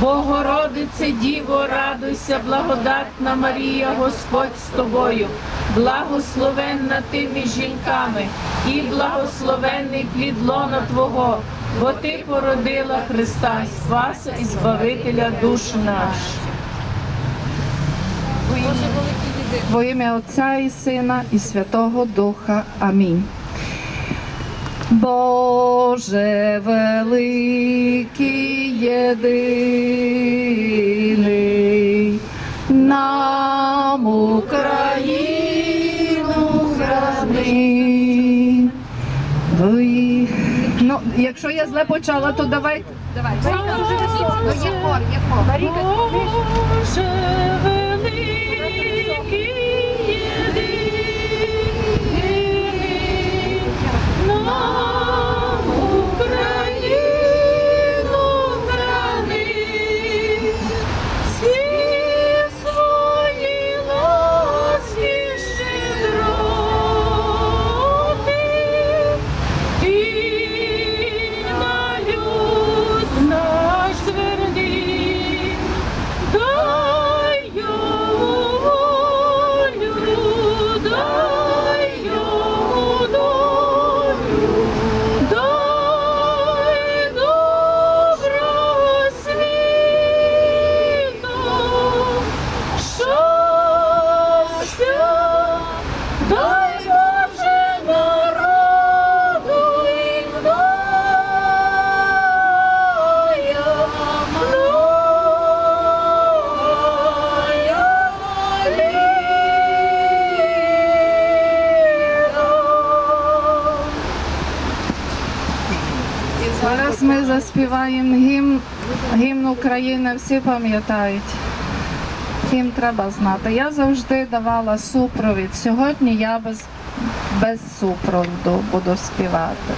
Богородице Діво, радуйся, благодатна Марія, Господь з тобою, благословенна ти між жінками, і благословенний плід лона Твого, бо ти породила Христа, Спаса і Збавителя душ наш. Во ім'я Отця і Сина і Святого Духа. Амінь. Боже великий єдиний, нам Україну храни. Ви... Ну, якщо я зле почала, то давайте. Давай. Ну, є хор, є хор. Зараз ми заспіваємо гімн, гімн України, всі пам'ятають. Гімн треба знати. Я завжди давала супровід. Сьогодні я без, без супроводу буду співати.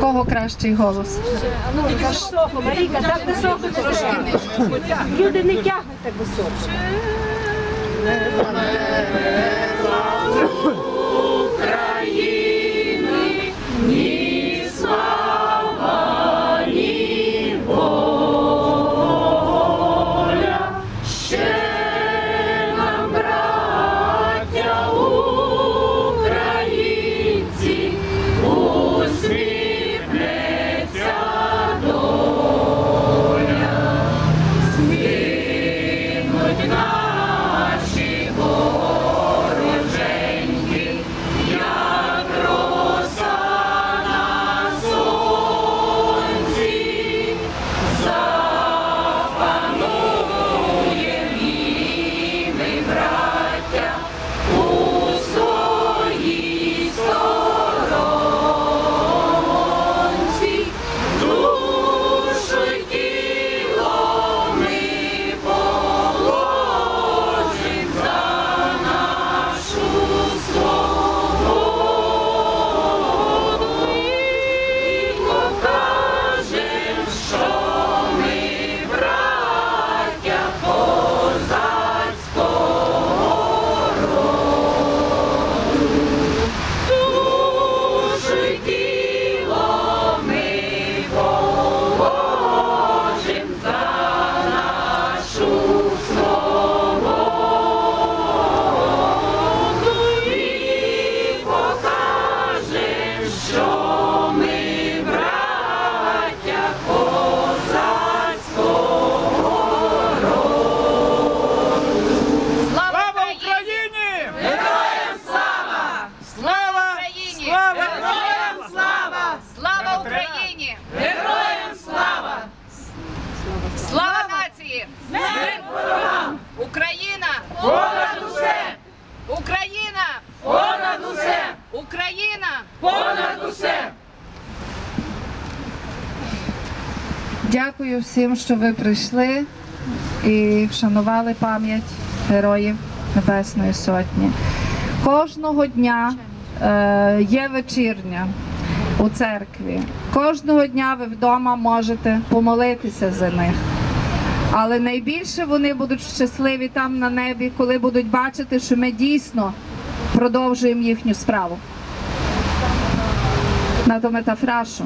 Кого кращий голос? Високо, Марійка, так високо трошки. Люди не тягнуть так високо. Дякую всім, що ви прийшли і вшанували пам'ять героїв Небесної Сотні. Кожного дня е, є вечірня у церкві. Кожного дня ви вдома можете помолитися за них. Але найбільше вони будуть щасливі там на небі, коли будуть бачити, що ми дійсно продовжуємо їхню справу. Na to metafraszu.